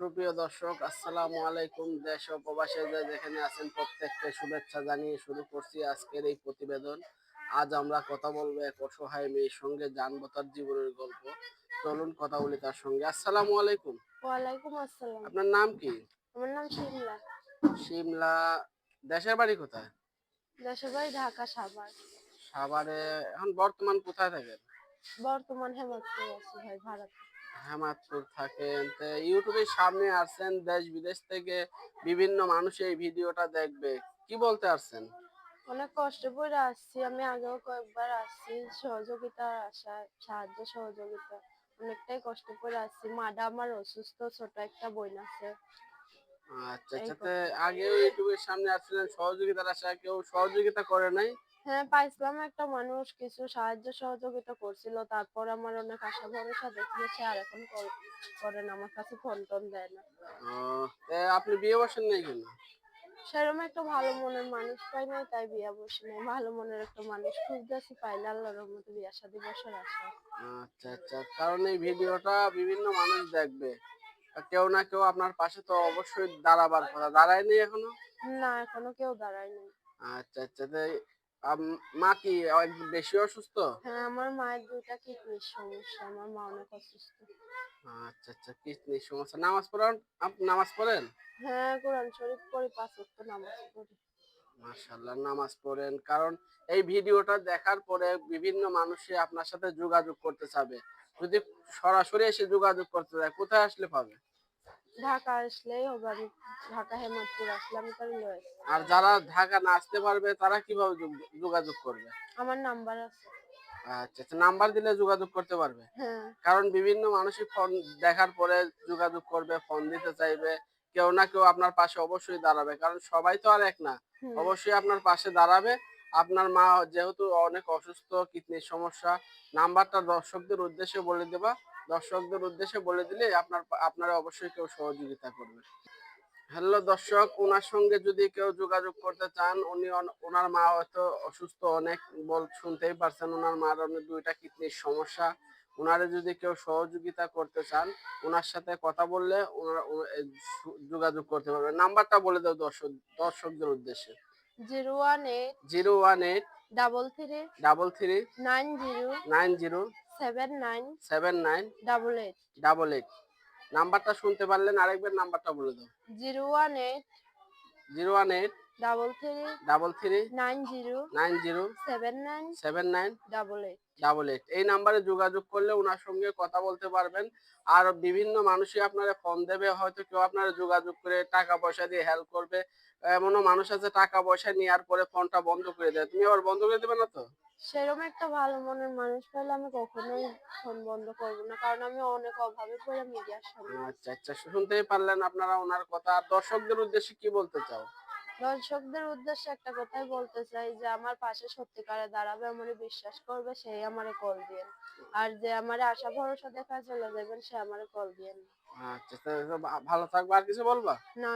সুপ্রিয় দর্শক আসসালামু আলাইকুম। দেশ ও প্রবাসে যে যেখানে আছেন প্রত্যেককে শুভেচ্ছা জানিয়ে শুরু করছি আজকের এই প্রতিবেদন। আজ আমরা কথা বলব এক অসহায় মেয়ের সঙ্গে জানব তার জীবনের গল্প। চলুন কথা বলি তার সঙ্গে। আসসালামু আলাইকুম। ওয়ালাইকুম আসসালাম। আপনার নাম কি? আমার নাম শিমলা। শিমলা দেশের বাড়ি কোথায়? দেশের বাড়ি ঢাকা সাভার। সাভারে এখন বর্তমান কোথায় থাকেন? বর্তমান হেমাদপুর আছি ভাই ভারত। হেমাদপুর থাকেন। তো ইউটিউবের সামনে আসছেন দেশ বিদেশ থেকে বিভিন্ন মানুষ এই ভিডিওটা দেখবে। কি বলতে আসছেন? অনেক কষ্ট করে আসছি। আমি আগেও কয়েকবার আসছি সহযোগিতার আশায় সাহায্য সহযোগিতা। অনেকটাই কষ্ট করে আসছি। মাডা আমার অসুস্থ ছোট একটা বোন আছে। আচ্ছা আচ্ছা তো আগেও ইউটিউবের সামনে আসছিলেন সহযোগিতার আশায় কেউ সহযোগিতা করে নাই? হ্যাঁ পাইছিলাম একটা মানুষ কিছু সাহায্য সহযোগিতা করছিল। তারপর আমার অনেক আশা ভরসা দেখিয়েছে আর এখন করেন আমার কাছে ফোন টোন দেয় না। আপনি বিয়ে বসেন নাই কেন? সেরকম একটা ভালো মনের মানুষ পাই নাই তাই বিয়া বসে নাই। ভালো মনের একটা মানুষ খুঁজতেছি পাইলে আল্লাহর রহমতে বিয়া শাদী বসার আশা। আচ্ছা আচ্ছা কারণ এই ভিডিওটা বিভিন্ন মানুষ দেখবে। কেউ না কেউ আপনার পাশে তো অবশ্যই দাঁড়াবার কথা। দাঁড়ায়নি এখনও? না এখনও কেউ দাঁড়ায় নাই। আচ্ছা আচ্ছা তো আম- মা কি বেশি অসুস্থ? হ্যাঁ আমার মায়ের দুইটা কিডনির সমস্যা আমার মা অনেক অসুস্থ। আচ্ছা আচ্ছা কিডনির সমস্যা। নামাজ পড়েন? আপনি নামাজ পড়েন? হ্যাঁ কোরআন শরীফ পড়ি পাঁচ ওয়াক্ত নামাজ পড়ি। মাশাআল্লাহ নামাজ পড়েন। কারণ এই ভিডিওটা দেখার পরে বিভিন্ন মানুষই আপনার সাথে যোগাযোগ করতে চাবে। যদি সরাসরি এসে যোগাযোগ করতে চায় কোথায় আসলে পাবে? ঢাকা আসলেই হবে আমি ঢাকা হেমাদপুর আসলে আমি তার লয়ে আর যারা ঢাকা না আসতে পারবে তারা কীভাবে যোগ- যোগাযোগ করবে? আমার নাম্বার আছে। আচ্ছা আচ্ছা নাম্বার দিলে যোগাযোগ করতে পারবে? হ্যাঁ। কারণ বিভিন্ন মানুষই ফোন দেখার পরে যোগাযোগ করবে ফোন দিতে চাইবে। কেউ না কেউ আপনার পাশে অবশ্যই দাঁড়াবে কারণ সবাই তো আর এক না। হুম। অবশ্যই আপনার পাশে দাঁড়াবে। আপনার মা যেহেতু অনেক অসুস্থ কিডনির সমস্যা নাম্বারটা দর্শকদের উদ্দেশ্যে বলে দেবা। দর্শকদের উদ্দেশ্যে বলে দিলে আপনার আপনারা অবশ্যই কেউ সহযোগিতা করবে হ্যালো দর্শক ওনার সঙ্গে যদি কেউ যোগাযোগ করতে চান উনি ওনার মা হয়তো অসুস্থ অনেক বল শুনতেই পারছেন ওনার মার অনেক দুইটা কিডনির সমস্যা। ওনারে যদি কেউ সহযোগিতা করতে চান ওনার সাথে কথা বললে ওনারা যোগাযোগ করতে পারবে নাম্বারটা বলে দাও দর্শক দর্শকদের উদ্দেশ্যে। Zero one eight zero one eight double three double three nine zero nine zero seven nine seven nine double eight double eight নাম্বারটা শুনতে পারলেন আরেকবার নাম্বারটা বলে দাও। Zero one eight zero one eight double three double three nine zero nine zero seven nine seven nine double eight double eight এই নাম্বারে যোগাযোগ করলে ওনার সঙ্গে কথা বলতে পারবেন। আর বিভিন্ন মানুষই আপনারা ফোন দেবে হয়তো কেউ আপনারা যোগাযোগ করে টাকা পয়সা দিয়ে হেল্প করবে। এমনও মানুষ আছে টাকা পয়সা নেওয়ার পরে ফোনটা বন্ধ করে দেয়। তুমি আবার বন্ধ করে দেবে না তো? সেরকম একটা ভালো মনের মানুষ পেলে আমি কখনোই ফোন বন্ধ করব না কারণ আমি অনেক অভাবে পড়ে মিডিয়ার সামনে। আচ্ছা আচ্ছা শুনতেই পারলেন আপনারা ওনার কথা। দর্শকদের উদ্দেশ্যে কি বলতে চাও? দর্শকদের উদ্দেশ্যে একটা কথাই বলতে চাই যে আমার পাশে সত্যিকারে দাঁড়াবে আমারে বিশ্বাস করবে সেই আমারে কল দিয়ে আর যে আমারে আশা ভরসা দেখা চলে যাবেন সে আমারে কল দিয়ে আচ্ছা ভালো থাকবে। আর কিছু বলবা? না।